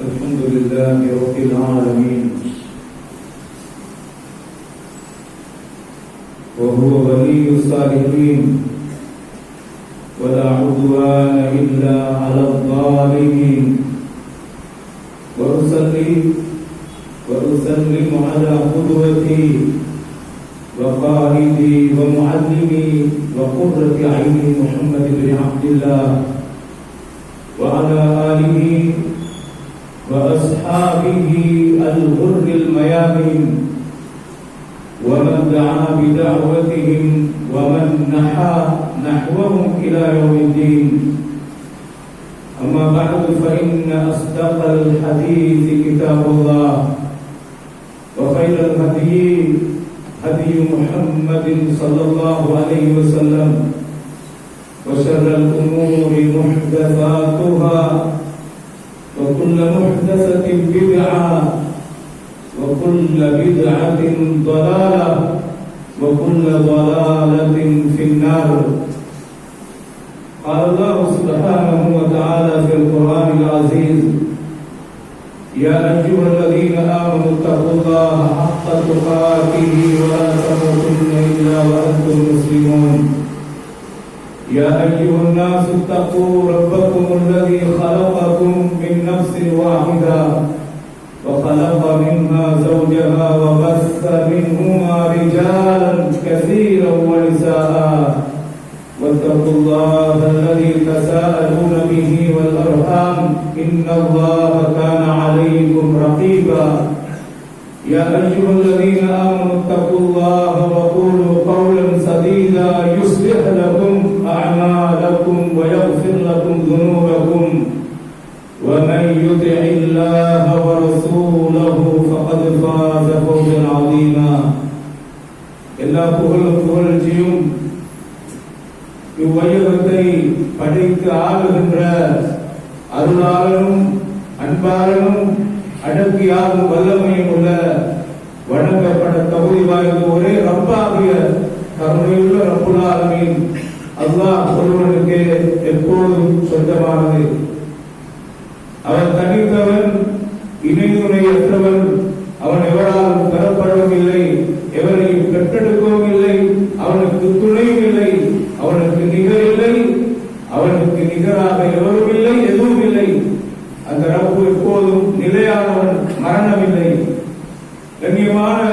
الحمد لله رب العالمين. وهو ولي الصالحين. ولا عدوان إلا على الظالمين. وأصلي وأسلم على قدوتي وقائدي ومعلمي وقرة عيني محمد بن عبد الله. وعلى آله وأصحابه الغر الميامين ومن دعا بدعوتهم ومن نحى نحوهم إلى يوم الدين. أما بعد فإن أصدق الحديث كتاب الله وخير الهدي هدي محمد صلى الله عليه وسلم وشر الأمور محدثاتها وكل محدثة بدعة وكل بدعة ضلالة وكل ضلالة في النار. قال الله سبحانه وتعالى في القرآن العزيز يا أيها الذين آمنوا اتقوا الله حق تقاته ولا تموتن إلا وأنتم مسلمون. يا أيها الناس اتقوا ربكم الذي خلقكم إن الله அன்பாளனும் அடக்கியாகும் வல்லமையும் உள்ள வணங்கப்பட தகுதி வாய்ந்த ஒரே ரப்பாகிய கருணையுள்ள ரப்புலாலமின். அல்லாஹ் ஒருவனுக்கு எப்போதும் சொந்தமானது. அவன் தனித்தவன் இணைதுணையற்றவன் அவன் எவராலும் பெறப்படவும் இல்லை எவரையும் பெற்றெடுக்கவும் இல்லை அவனுக்கு துணையும் இல்லை அவனுக்கு நிகர் இல்லை அவனுக்கு நிகராக எவரும் இல்லை எதுவும் இல்லை அந்த ரப்பு எப்போதும் நிலையானவன் மரணமில்லை முக்கியமான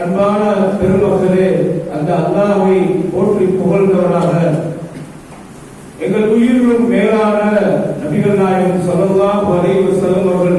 அன்பான பெருமக்களே அந்த அல்லாவை போற்றி புகழ்ந்தவராக எங்கள் உயிரிலும் மேலான நபிகள் நாயகம் சொல்லலாம் அலைஹி வஸல்லம் அவர்கள்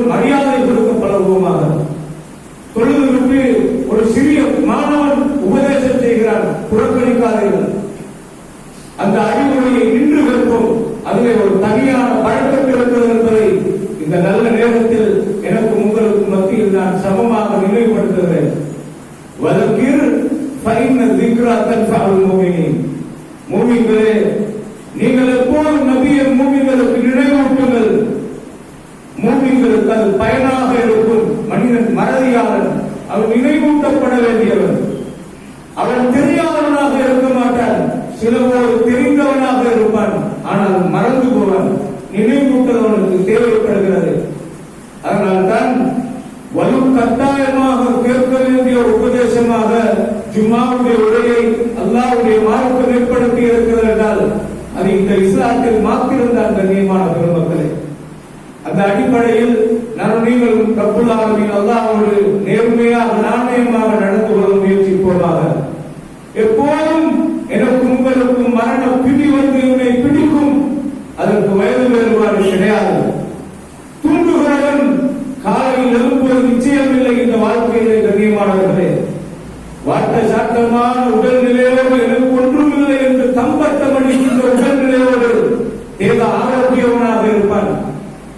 கவனத்தோடு வாட்ட சாட்டமான உடல்நிலையோடு எனக்கு ஒன்றுமில்லை என்று தம்பட்டம் அடிக்கின்ற உடல்நிலையோடு தேக ஆரோக்கியவனாக இருப்பான்.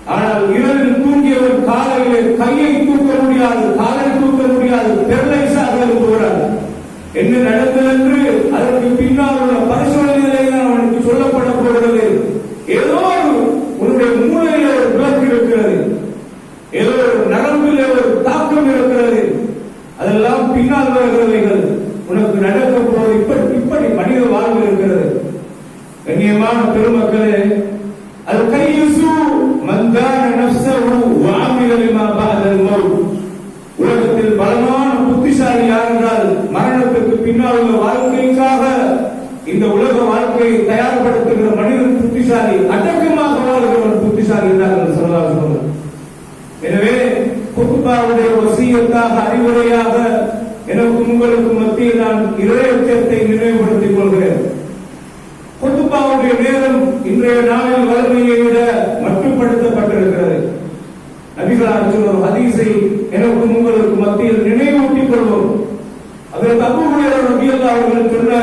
ஆனால் இரவில் தூங்கியவன் காலையிலே கையை தூக்க முடியாது காலை தூக்க முடியாது பெர்லைஸாக இருந்துகிறார் என்ன நடந்தது என்று அதற்கு பின்னால் உள்ள பரிசோதனைகளை அவனுக்கு சொல்லப்பட போகிறது ஏதோ ஒரு உன்னுடைய மூளையில ஒரு விளக்கு இருக்கிறது ஏதோ ஒரு நரம்பில் ஒரு தாக்கம் இருக்கிறது அதெல்லாம் பின்னால் வருகிறவைகள் உனக்கு நடக்க போவது இப்படி இப்படி மனித வாழ்வு இருக்கிறது கண்ணியமான பெருமக்களே அது கையுசு மந்தான நஃப்ஸஹு வஅமில லிமா பஅதல் மௌத் உலகத்தில் பலமான புத்திசாலி யார் என்றால் மரணத்துக்கு வாழ்க்கைக்காக இந்த உலக வாழ்க்கையை தயார்படுத்துகிற மனிதன் புத்திசாலி அடக்கமாக வாழ்கிறவன் புத்திசாலி என்றார்கள் சொல்லலாம் சொல்லுங்கள் எனவே குத்துபாவுடைய வசியத்தாக அறிவுரையாக எனக்கும் உங்களுக்கு மத்தியில் நான் இறையச்சத்தை நினைவுபடுத்திக் கொள்கிறேன். கொத்துப்பாவுடைய நேரம் இன்றைய நாளில் வறுமையை விட மட்டுப்படுத்தப்பட்டிருக்கிறது. நபிகளார் ஒரு ஹதீஸை எனக்கும் உங்களுக்கு மத்தியில் நினைவு அதற்கு அபுடைய நபி அல்லாஹ் அவர்கள் சொன்ன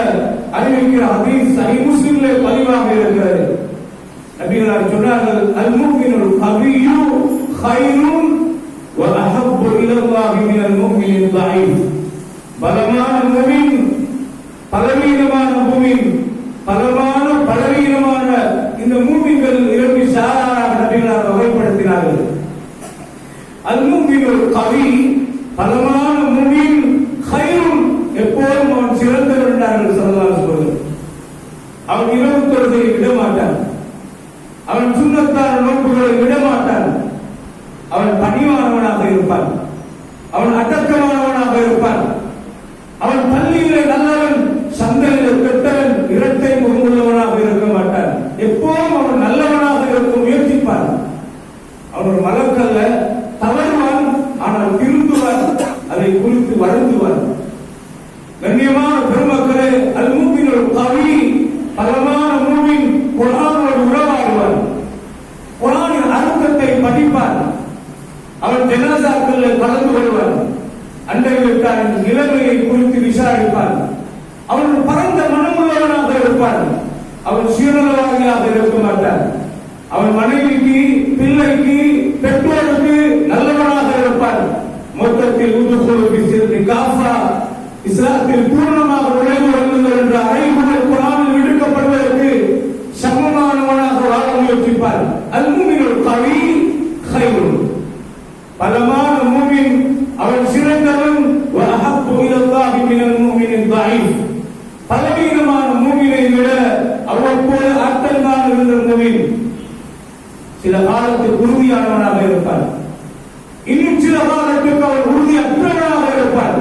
அறிவிக்கிற ஹதீஸ் சஹி முஸ்லிம்ல பதிவாக இருக்கிறது நபிகளார் சொன்னார்கள் அல் முஃமினுல் கவியு خيرٌ وأحب إلى الله من المؤمن الضعيف பலமான முமின் பலவீனமான முமின் பலமான பலவீனமான இந்த மூமின்கள் இரண்டு சாராராக நபிகளார் வகைப்படுத்தினார்கள் அல் முஃமினுல் கவி பலமான விடமாட்டான். அவன் சுண்ணத்தான நோக்குகளை விடமாட்டான். அவன் பணிவானவனாக இருப்பான். அவன் அடக்கமானவனாக இருப்பான். அவன் பள்ளியிலே நல்லவன் சந்தையில் கெட்டவன் இரட்டை முகமுள்ளவனாக இருக்க மாட்டான் எப்போதும் அவன் நல்லவனாக இருக்க முயற்சிப்பான் அவன் ஒரு மலக்கல்ல தவறுவான் ஆனால் திருந்துவான் அதை குறித்து வருந்துவான் கண்ணியமான பெருமக்களே அல் மூமின் ஒரு கவி பலமான மூமின் குரானோடு உறவாடுவான் குரானின் அர்த்தத்தை படிப்பான் அவன் ஜனாசாக்களில் கலந்து கொள்வான் அண்டை வீட்டாரின் நிலைமையை குறித்து இருப்பார்கள் அவர்கள் பரந்த மனமுள்ளவனாக இருப்பார்கள் அவன் சுயநலவாதியாக இருக்க மாட்டார். அவன் மனைவிக்கு பிள்ளைக்கு பெற்றோருக்கு நல்லவனாக இருப்பார். மொத்தத்தில் உதுகுழு காஃபா இஸ்லாத்தில் பூர்ண நுழைவு வருங்கள் என்ற அறைகுணல் குரானில் விடுக்கப்படுவதற்கு சமமானவனாக வாழ முயற்சிப்பார் அல்முமின் கவி கைரும் பலமான மூமின் அவன் சிறந்தவன் வஅஹப்பு இலல்லாஹி மினல் மூமினின் தஈஃப் பலவீனமான மூமினை விட அவ்வப்போது ஆற்றல்தான் இருந்த மூமின் சில காலத்துக்கு உறுதியானவனாக இருப்பான் இன்னும் சில காலத்துக்கு அவன் உறுதி அற்றவனாக இருப்பான்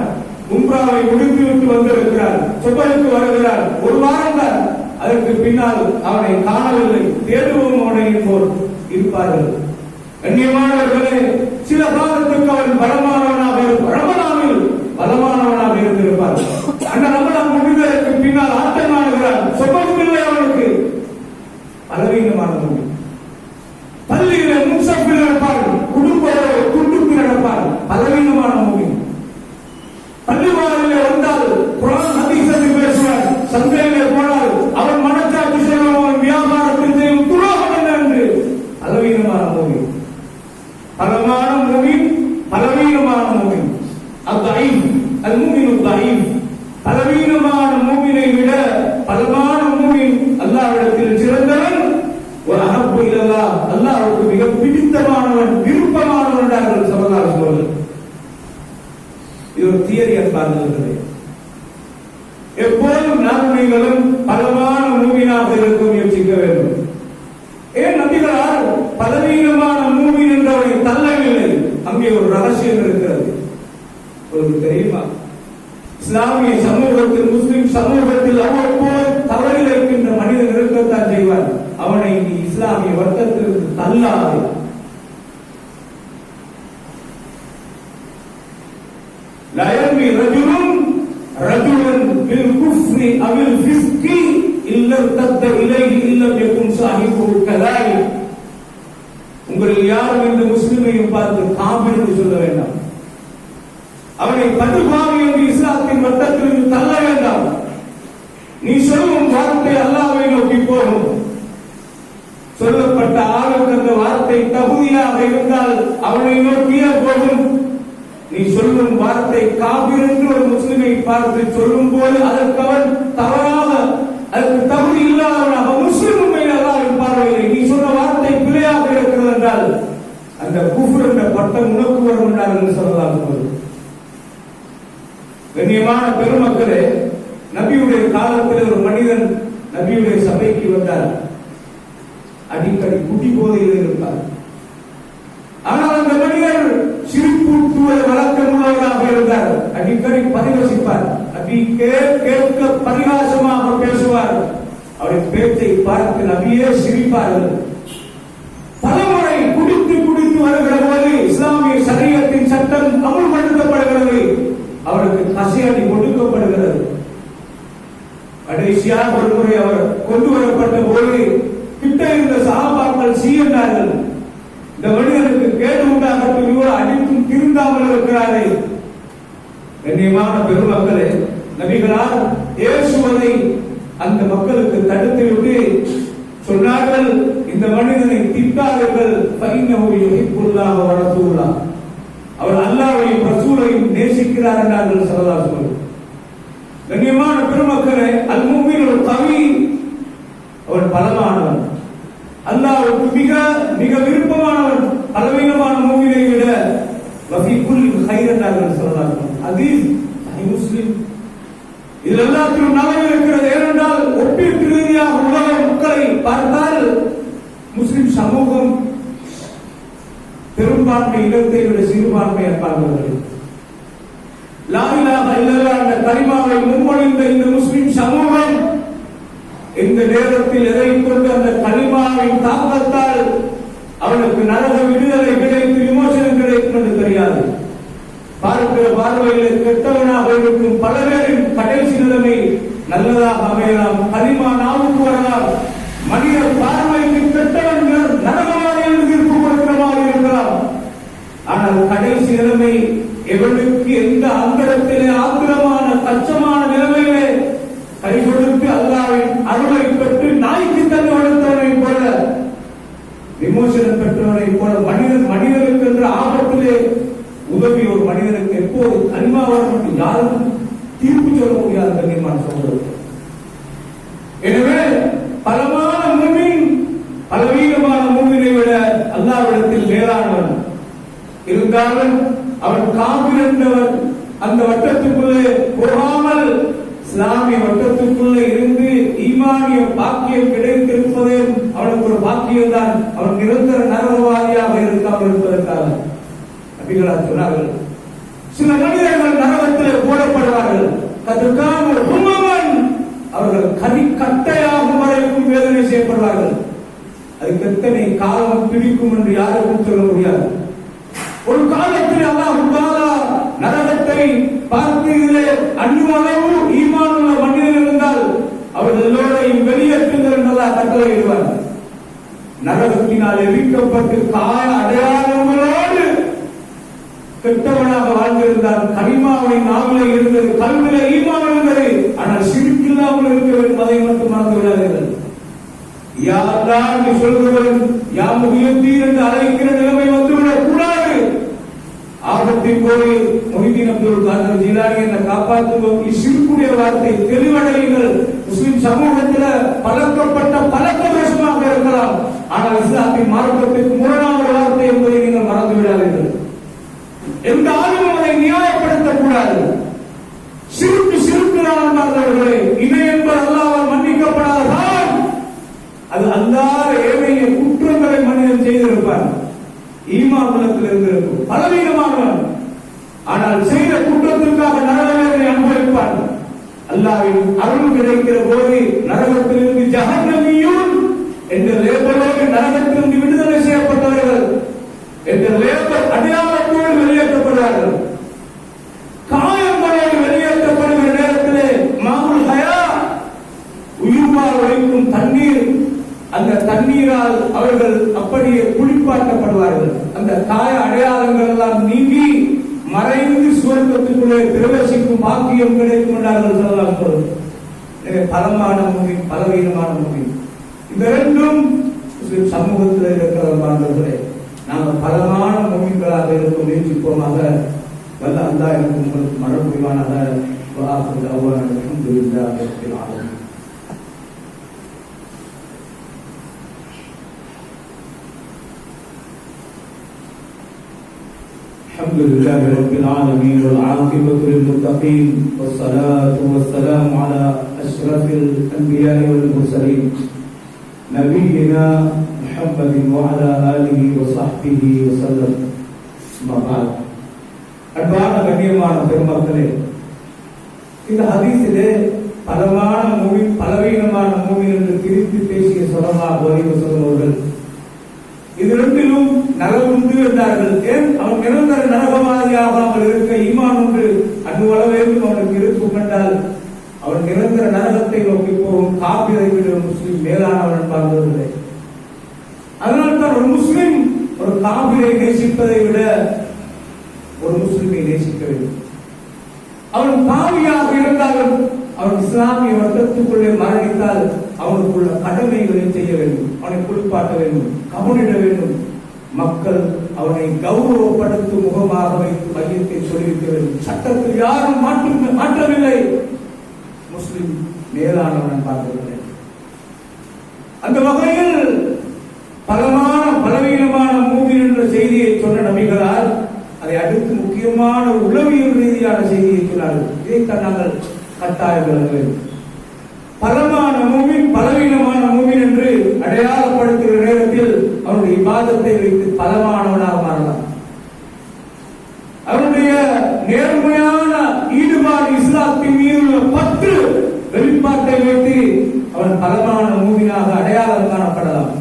உம்ராவை முடித்துவிட்டு வந்திருக்கிறார் சுபருக்கு வருகிறார். ஒரு வாரம் தான். அதற்கு பின்னால் அவனை காணவில்லை. தேடுவோம் அவனை போல் இருப்பார்கள். கண்ணியமானவர்களே சில காலத்துக்கு அவன் பலமானவனாக இருப்பார் பலமானவனாக இருந்திருப்பார். அந்த ரமலான் முடிந்ததற்கு பின்னால் ஆட்டமாடுகிறார் இல்லை அவனுக்கு பலவீனமான முடிவு மாணவர்களுக்கும் யோசிக்க வேண்டும். ஏன் நபிகளார் பலவீனமான மூவின் என்று அவரை தள்ளவில்லை அங்கே ஒரு ரகசியம் இருக்கிறது. உங்களுக்கு தெரியுமா? இஸ்லாமிய சமூகத்தில் முஸ்லிம் சமூகத்தில் அவ்வப்போது தவறில் இருக்கின்ற மனிதன் இருக்கத்தான் செய்வார். அவனை நீ இஸ்லாமிய வர்க்கத்திற்கு தள்ளாது. லயமி ரஜுலும் ரஜுலன் பில் குஃப்ரி அவில் ஃபிஸ்கி இல்ல தத்த இலை உங்களில் யாரும் இந்த முஸ்லிமையும் பார்த்து காபி என்று சொல்ல வேண்டாம். அவனை பதுபாவி என்று இஸ்லாத்தின் வட்டத்திலிருந்து தள்ள வேண்டாம். நீ சொல்லும் வார்த்தை அல்லாவை நோக்கி போகும். சொல்லப்பட்ட ஆளுக்கு அந்த வார்த்தை தகுதியாக இருந்தால் அவனை நோக்கியே போகும். நீ சொல்லும் வார்த்தை காபிர் என்று ஒரு முஸ்லிமை பார்த்து சொல்லும் போது அதற்கு அவன் தவறாக அதற்கு தகுதி இல்லாதவனாக முஸ்லிம் உண்மையில் அல்லாவின் நீ சொன்ன வார்த்தை பிழையாக இருக்கிறது என்றால் அந்த குஃபர் என்ற பட்டம் உனக்கு வரும் என்றார் என்று சொல்லலாம் கண்ணியமான பெருமக்களே நபியுடைய காலத்தில் ஒரு மனிதன் நபியுடைய சபைக்கு வந்தார் அடிக்கடி குட்டி போதையில் இருந்தார் ஆனால் அந்த மனிதர் சிரிப்பூட்டுவது வழக்க இருந்தார் அடிக்கடி பரிவசிப்பார். நபி கே- கேட்க பரிகாசமாக பேசுவார். அவரின் பேச்சை பார்த்து நபியே சிரிப்பார்கள். பலமுறை குடித்து குடித்து வருகிற போது இஸ்லாமிய சரியத்தின் சட்டம் அமுல்படுத்தப்படுகிறது. அவருக்கு கசையடி கொடுக்கப்படுகிறது. கடைசியாக ஒரு முறை அவர் கொண்டு வரப்பட்ட போது கிட்ட இருந்த சகாபாக்கள் சீ இந்த மனிதனுக்கு கேடு உண்டாகட்டும் இவர் அடித்தும் திருந்தாமல் இருக்கிறாரே. கண்ணியமான பெருமக்களே நபிகளால் இயேசுவதை அந்த மக்களுக்கு தடுத்து விட்டு சொன்னார்கள் இந்த மனிதனை திட்டாதீர்கள் பைனஹு பொருளாக வளர்த்துள்ளார் அவர் அல்லாவையும் ரசூலையும் நேசிக்கிறார் என்றார்கள் சரதா அலைஹி கண்ணியமான பெருமக்களே அல்முமின் ஒரு கவி அவன் பலமானவன். அல்லாவுக்கு மிக மிக விருப்பமானவன் பலவீனமான மூவிலை விட வஃபி குல்லி சொல்லலாம் ஹதீஸ் ஸல்லல்லாஹு முஸ்லிம். இதில் எல்லாத்திலும் நலவு இருக்கிறது. ஏனென்றால் ஒப்பீட்டு ரீதியாக உலக மக்களை பார்த்தால் முஸ்லிம் சமூகம் பெரும்பான்மை இடத்தை விட சிறுபான்மையை பார்க்கிறது லாவிலாக இல்லல்லா என்ற கலிமாவை முன்மொழிந்த இந்த முஸ்லிம் சமூகம் இந்த நேரத்தில் எதை கொண்டு அந்த கலிமாவின் தாக்கத்தால் அவனுக்கு நரக விடுதலை கிடைத்து விமோசனம் கிடைக்கும் என்று தெரியாது. பார்க்கிற பார்வையில் கெட்டவனாக இருக்கும் பல பேரின் கடைசி நிலைமை நல்லதாக அமையலாம். கலிமா நாவுக்கு வரலாம். மனித பார்வைக்கு கெட்டவன் நரகமாக என்று தீர்ப்பு கொடுக்கிறமாக இருக்கலாம். ஆனால் கடைசி நிலைமை எவனுக்கு எந்த அந்தரத்திலே ஆத்திரமான கச்சமான நிலைமையிலே கை கொடுத்து அல்லாவின் அருளை பெற்று நாய்க்கு தன்னை வளர்த்தவனை போல விமோசனம் பெற்றவனை போல மனிதன் மனிதனுக்கு என்ற ஆபத்திலே உதவி ஒரு மனிதனுக்கு எப்போது கனிமாவரம் என்று யாரும் தீர்ப்பு சொல்ல முடியாத கண்ணியமான சகோதரர் எனவே பலமான மூமின் பலவீனமான மூமினை விட அல்லாவிடத்தில் மேலானவன் இருந்தாலும் அவன் காபிர் என்றவர் அந்த வட்டத்துக்குள்ளே போகாமல் இஸ்லாமிய வட்டத்துக்குள்ளே இருந்து ஈமானிய பாக்கியம் கிடைத்திருப்பதே அவனுக்கு ஒரு பாக்கியம் தான் அவன் நிரந்தர நரகவாதியாக இருக்காமல் இருப்பதற்காக. நபிகளார் சொன்னார்கள் சில மனிதர்கள் நரகத்திலே போடப்படுவார்கள். கதுக்கான உமமன் அவர்கள் கனி கட்டையாகும் வரைக்கும் வேதனை செய்யப்படுவார்கள். அதுக்கு எத்தனை காலம் பிடிக்கும் என்று யாருக்கும் சொல்ல முடியாது ஒரு காலத்தில் அல்லாஹ் தாலா நரகத்தை பார்த்து இதிலே ஈமான் உள்ள மனிதர் இருந்தால் அவர்கள் எல்லோரையும் வெளியேற்றுங்கள் என்று கட்டளையிடுவார் நரகத்தினால் எரிக்கப்பட்டு கால அடையாளங்களோடு கெட்டவனாக வாழ்ந்திருந்தார் கனிமாவை நாவிலே இருந்தது கல்விலே ஈமான் இருந்தது. ஆனால் சிரிக்கில்லாமல் இருக்க வேண்டும் அதை மட்டும் மறந்து விடாதீர்கள். யார்தான் சொல்கிறவன் யாம் உயர்த்தீர் என்று அழைக்கிற நிலைமை வந்து ஆபத்தின் மொஹிதீன் அப்துல் காதர் ஜீலானி என்ற காப்பாற்றுவோம் சிறுக்குடைய வார்த்தை தெளிவடையுங்கள். முஸ்லிம் சமூகத்தில் பழக்கப்பட்ட பழக்க தோஷமாக இருக்கலாம். ஆனால் இஸ்லாத்தின் மார்க்கத்திற்கு முரணான வார்த்தை என்பதை நீங்கள் மறந்து விடாதீர்கள் எந்த ஆளும் அதை நியாயப்படுத்தக் கூடாது சிறுக்கு சிறுக்கு நாளர்களே இணை என்பது அல்லாமல் மன்னிக்கப்படாதான் அது அல்லாத ஏழைய குற்றங்களை மனிதன் செய்திருப்பார் செய்திருப்பான். ஈமாகுலத்தில் இருந்திருக்கும் பலவீனமானவன் ஆனால் செய்த குற்றத்திற்காக நரகத்தை அனுபவிப்பார்கள். அல்லாவின் அருள் கிடைக்கிற போது நரகத்திலிருந்து ஜகநமியும் என்ற லேபரோடு நரகத்திலிருந்து விடுதலை செய்யப்பட்டவர்கள் என்ற லேபர் அடையாளத்தோடு வெளியேற்றப்படுவார்கள். காயங்களோடு வெளியேற்றப்படுகிற நேரத்திலே மாமூல் ஹயா உயிர்வாழ் ஒழிக்கும் தண்ணீர் அந்த தண்ணீரால் அவர்கள் அப்படியே குளிப்பாட்டப்படுவார்கள். அந்த காய அடையாளங்கள் எல்லாம் நீங்கி மறைந்து சுவர்க்கத்துக்குள்ளே பிரவேசிக்கும் பாக்கியம் கிடைக்கும் என்றார்கள் சொல்லலாம் எனவே பலமான மொழி பலவீனமான மொழி இந்த ரெண்டும் முஸ்லிம் சமூகத்தில் இருக்கிறவர்களே நாங்கள் பலமான மொழிகளாக இருக்க முயற்சிப்போமாக வல்ல அல்லா எனக்கு உங்களுக்கு மழை புரிவானாக வாக்கு الحمد لله رب العالمين والعاقبة للمتقين والصلاة والسلام على أشرف الأنبياء والمرسلين نبينا محمد وعلى آله وصحبه وسلم أما بعد அன்பான கண்ணியமான பெருமக்களே இந்த ஹதீஸிலே பலமான மூவி பலவீனமான மூவி என்று பிரித்து பேசிய சொல்லமா வரிவு சொல்லுவார்கள் இது ரெண்டிலும் நலவுண்டு என்றார்கள் ஏன் அவன் நிரந்தர நரகவாதியாகாமல் இருக்க ஈமான் உண்டு. அன்பு வேண்டும் அவனுக்கு இருக்கும் என்றால் அவன் நிரந்தர நரகத்தை நோக்கி போகும். காப்பிரை விட முஸ்லீம் மேலானவன் மேலானவன் பார்ப்பதில்லை அதனால்தான் ஒரு முஸ்லீம் ஒரு காபிரை நேசிப்பதை விட ஒரு முஸ்லிமை நேசிக்க வேண்டும். அவன் பாவியாக இருந்தாலும் அவன் இஸ்லாமிய வட்டத்துக்குள்ளே மரணித்தால் அவனுக்குள்ள கடமைகளை செய்ய வேண்டும். அவனை குளிப்பாட்ட வேண்டும். கவனிட வேண்டும். மக்கள் அவனை கௌரவப்படுத்தும் முகமாக வைத்து மையத்தை சொல்லியிருக்கிறது. சட்டத்தில் யாரும் மாற்று மாற்றவில்லை. முஸ்லிம் மேலானவன் பார்க்கவில்லை. அந்த வகையில் பலமான பலவீனமான மூவின் என்ற செய்தியை சொன்ன நபிகளால் அதை அடுத்து முக்கியமான உளவியல் ரீதியான செய்தியை சொன்னார்கள். இதைத்தான் நாங்கள் கட்டாயம் விளங்க பலமான மூமின் பலவீனமான மூவின் என்று அடையாளப்படுத்துகிற நேரத்தில் அவனுடைய இபாதத்தை வைத்து பலமானவனாக மாறலாம் அவனுடைய நேர்மையான ஈடுபாடு இஸ்லாத்தின் மீது உள்ள பற்று வெளிப்பாட்டை வைத்து அவன் பலமான மூவினாக அடையாளம் காணப்படலாம்.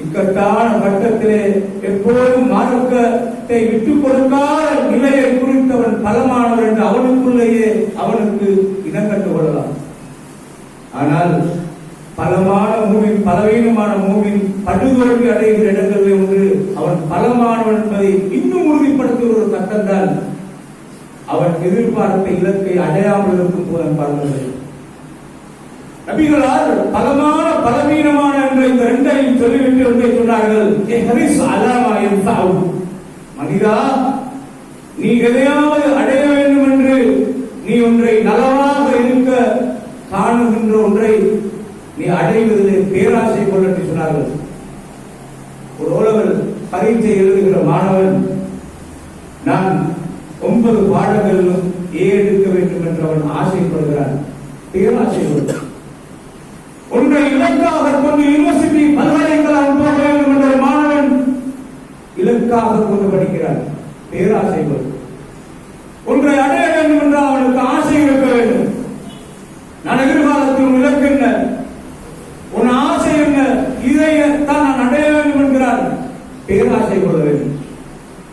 இக்கட்டான கட்டத்திலே எப்போதும் மார்க்கத்தை விட்டுக் கொடுக்காத நிலையை குறித்தவன் பலமானவர் என்று அவனுக்குள்ளேயே அவனுக்கு இனக்கண்டு கொள்ளலாம். ஆனால் பலமான மூவின் பலவீனமான மூவின் படுதோல்வி அடைகிற இடங்களில் ஒன்று அவன் பலமானவன் என்பதை இன்னும் உறுதிப்படுத்துகிற ஒரு கட்டம்தான் அவன் எதிர்பார்த்த இலக்கை அடையாமல் இருக்கும் போது பார்க்கிறது நபிகளால் பலமான பலவீனமான என்ற இந்த ரெண்டையும் சொல்லிவிட்டு ஒன்றை சொன்னார்கள். "ஏ ஹரிஸ் அலாமா மனிதா நீ எதையாவது அடைய வேண்டும் என்று நீ ஒன்றை நலவாக இருக்க காணுகின்ற ஒன்றை நீ அடைவதிலே பேராசை கொள்ள என்று சொன்னார்கள். ஒரு ஓலவர் பரீட்சை எழுதுகிற மாணவன் நான் ஒன்பது பாடங்களிலும் ஏழு எடுக்க வேண்டும் என்று அவன் ஆசைப்படுகிறான் பேராசை கொள்கிறான் ஒன்றை இலக்காக கொண்டு யூனிவர்சிட்டி பல்கலைக்கழகம் போக வேண்டும் என்ற ஒரு மாணவன் இலக்காக கொண்டு படிக்கிறான் பேராசை கொண்டு ஒன்றை அடைய வேண்டும் என்றால் அவனுக்கு ஆசை இருக்க வேண்டும் நான் எதிர்காலத்தில் உன் இலக்கு என்ன உன் ஆசை என்ன இதை தான் நான் அடைய வேண்டும் என்கிறார் பேராசை கொள்ள வேண்டும்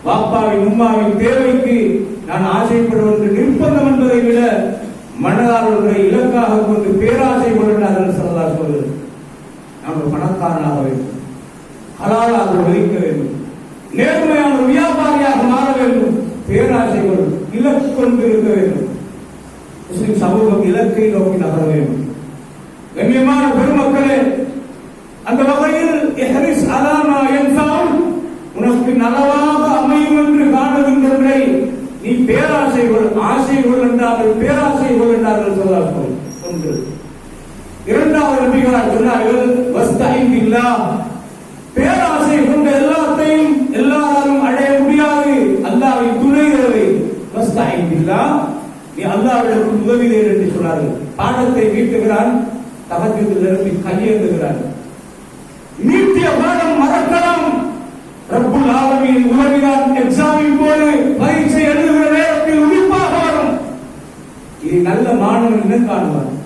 பாப்பாவின் உம்மாவின் தேவைக்கு நான் ஆசைப்படுவது நிர்பந்தம் என்பதை விட மனதால் ஒன்றை இலக்காக கொண்டு பேராசை கொள்கிறார்கள் சொல்லலா சொல்வது நாம் பணக்காரனாக வேண்டும் ஹலாலாக ஒழிக்க வேண்டும் நேர்மையான ஒரு வியாபாரியாக மாற வேண்டும் பேராசை கொள் இலக்கு கொண்டு இருக்க வேண்டும் முஸ்லிம் சமூகம் இலக்கை நோக்கி நகர வேண்டும். கண்ணியமான பெருமக்களே அந்த வகையில் எஹரிஸ் அலாமா என்றால் உனக்கு நலவாக அமையும் என்று காணுகின்றவர்களை நீ பேராசை கொள் ஆசை கொள் என்றார்கள் பேராசை கொள் என்றார்கள் சொல்லார்கள். ஒன்று. இரண்டாவது நபிகளார் சொன்னார்கள் வஸ்தாயின் இல்லா பேராசை கொண்ட எல்லாத்தையும் எல்லாரும் அடைய முடியாது. அல்லாவின் துணை தேவை வஸ்தாயின் இல்லா நீ அல்லாவிடம் உதவி தேடு சொன்னார்கள். பாடத்தை வீட்டுகிறான் தகத்தில் கையேந்துகிறான் நீட்டிய பாடம் மறக்கலாம். ரப்புல் ஆலமியின் உதவிதான் எக்ஸாமின் போது பரீட்சை எழுதுகிற நேரத்தில் உறுப்பாக வரும். இது நல்ல மாணவன் என்ன காணுவார்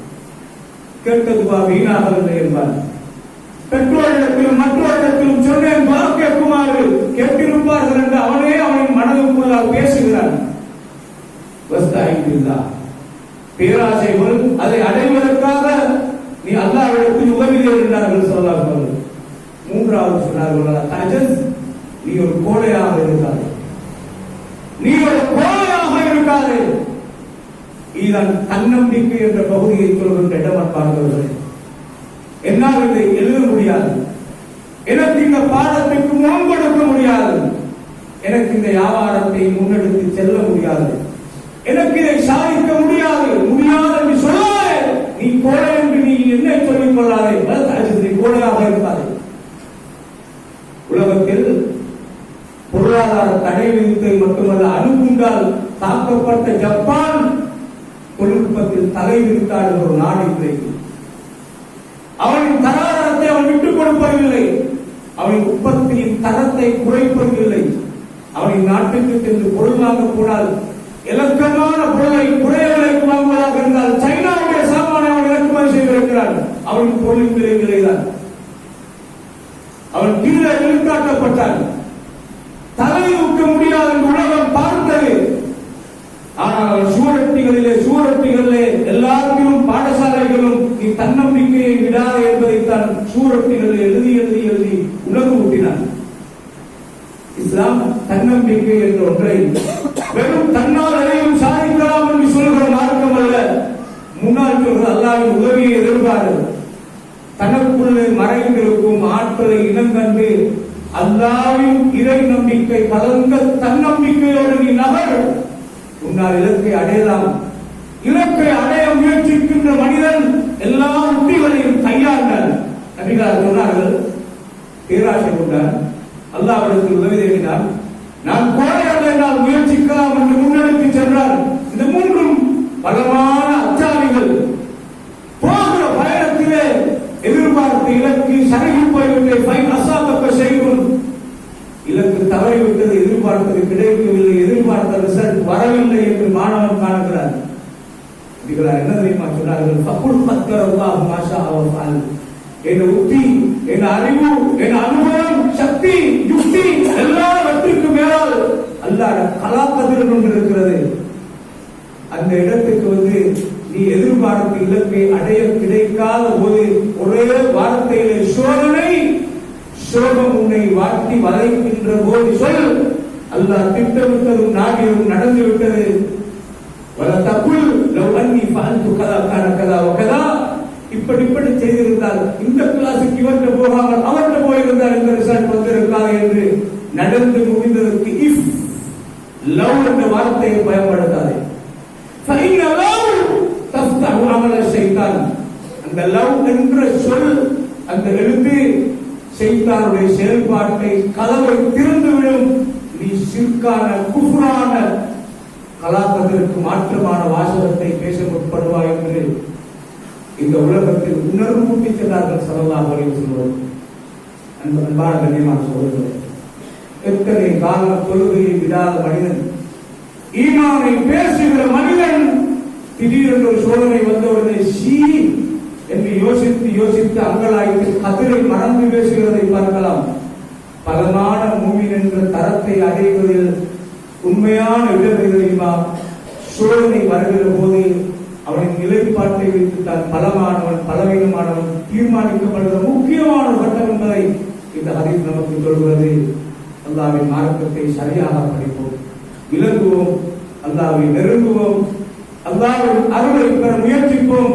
கேட்டதுவா வீணாகவில்லை என்பார். பெற்றோரிடத்திலும் மற்றோரிடத்திலும் சொன்னேன் பா கேட்குமாறு கேட்டிருப்பார்கள் என்று அவனே அவனின் மனதுக்குள்ளால் பேசுகிறான். வஸ்தாயில்லா பேராசை வரும் அதை அடைவதற்காக நீ அல்லாவிடத்தில் உதவி என்றார்கள் சொல்லார்கள் மூன்றாவது சொன்னார்கள் தஜஸ் நீ ஒரு கோடையாக இருக்காது நீ ஒரு கோடையாக இருக்காது. இதுதான் தன்னம்பிக்கை என்ற பகுதியை சொல்கின்ற இடமற்பார்களே என்னால் இதை எழுத முடியாது. எனக்கு இந்த பாடத்திற்கு முன் கொடுக்க முடியாது. எனக்கு இந்த வியாபாரத்தை முன்னெடுத்து செல்ல முடியாது. எனக்கு இதை சாதிக்க முடியாது. முடியாது என்று சொல்லாதே. நீ கோழை என்று நீ என்ன சொல்லிக் கொள்ளாதே நீ கோழையாக இருக்காதே. உலகத்தில் பொருளாதார தடை விதித்தை மட்டுமல்ல அணுகுண்டால் தாக்கப்பட்ட ஜப்பான் தொழில்நுட்பத்தில் தலை விரித்தாடுகிற ஒரு நாடு இன்றைக்கு. அவனின் தராதரத்தை அவன் விட்டுக் கொடுப்பதில்லை. அவனின் உற்பத்தியின் தரத்தை குறைப்பதில்லை. அவனின் நாட்டுக்கு சென்று பொருள் வாங்கக்கூடாது இலக்கமான பொருளை குறைய வாங்குவதாக இருந்தால் சைனாவுடைய சாமானை அவன் இறக்குமதி செய்திருக்கிறான் அவனின் பொருளின் விலை விலைதான் அவன் கீழே வெளிக்காட்டப்பட்டான் தலை ஊக்க முடியாத உலகம் பார்த்தது ஆனால் சூரட்டிகளிலே சூரட்டிகளிலே எல்லாருக்கும் பாடசாலைகளும் நீ தன்னம்பிக்கையை விடாத என்பதைத்தான் சூரட்டிகளில் எழுதி எழுதி எழுதி உணர்வு ஊட்டினான் இஸ்லாம் தன்னம்பிக்கை என்ற ஒன்றை வெறும் தன் சொல்கிற அல்லாவின் உதவியை எதிர்பாரு தனக்குள்ளே மறைந்திருக்கும் ஆற்றலை இனங்கண்டு அல்லாவின் இறை நம்பிக்கை கலந்த தன்னம்பிக்கையோடு நீ நகர். உன்னால் இலக்கை அடையலாம். இலக்கை அடைய முயற்சிக்கின்ற மனிதன் எல்லா உத்திகளையும் கையாண்டார் நபிகார் சொன்னார்கள் பேராசை கொண்டான். அல்லாவிடத்தில் உதவி தேடினார் நான் கோடையாக என்னால் முயற்சிக்கலாம் என்று முன்னெடுத்து சென்றார் இது மூன்றும் பலமான எதிர்பார்த்த இலக்கு சருகி போய்விட்டு பயன் அசாத்தப்ப செய்யும் இலக்கு தவறிவிட்டது எதிர்பார்த்தது கிடைக்கவில்லை எதிர்பார்த்த ரிசல்ட் வரவில்லை என்று மாணவன் காணுகிறார் இதுகிறார் என்ன தெரியுமா சொன்னார்கள்? பக்குள் பத்தர் அல்லாஹ் மாஷா அவன் என் உத்தி என் அறிவு என் அனுபவம் சக்தி யுக்தி எல்லாவற்றுக்கும் மேலால் அல்லாட கலாக்கதிர் கொண்டிருக்கிறது அந்த இடத்துக்கு வந்து நீ எதிர்பார்த்த இலக்கை அடைய கிடைக்காத ஒரு ஒரே வார்த்தையிலே சோதனை சோகம் உன்னை வாட்டி வளைக்கின்ற போது சொல். அல்லாஹ் திட்டமிட்டதும் நாடியதும் நடந்து விட்டது வல தப்புள் லவ் அன்னி கதா கான கதா வகதா இப்படி இப்படி செய்திருந்தால் இந்த கிளாஸுக்கு இவர்கிட்ட போகாமல் அவர்கிட்ட போயிருந்தால் இந்த ரிசல்ட் வந்திருக்காது என்று நடந்து முடிந்ததற்கு இஃப் லவ் என்ற வார்த்தையை பயன்படுத்தாது. செய்தாருடைய செயல்பாட்டை கதவை திறந்துவிடும் நீ சிற்கான குஃபுரான கலாபத்திற்கு மாற்றமான வாசகத்தை பேச முற்படுவாய் என்று இந்த உலகத்தில் உணர்வு கூட்டி சென்றார்கள் சல்லல்லாஹு அலைஹி வஸல்லம். அன்பு அன்பான கண்ணியமான சகோதரர்களே எத்தனை காலம் தொழுகையை விடாத மனிதன் ஈமானை பேசுகிற மனிதன் திடீரென்று ஒரு சோதனை வந்தவுடனே ஷீ என்று யோசித்து யோசித்து அங்கலாய்த்து கதிரை மறந்து பேசுகிறதை பார்க்கலாம். பலமான மூவின் என்ற தரத்தை அடைவதில் உண்மையான இடம் தெரியுமா சோதனை வருகிற போது அவனின் நிலைப்பாட்டை வைத்து தான் பலமானவன் பலவீனமானவன் தீர்மானிக்கப்படுகிற முக்கியமான சட்டம் என்பதை இந்த ஹதீஸ் நமக்கு சொல்கிறது. அல்லாவின் மார்க்கத்தை சரியாக படிப்போம். விளங்குவோம். அல்லாவை நெருங்குவோம். அல்லாவின் அருளை பெற முயற்சிப்போம்.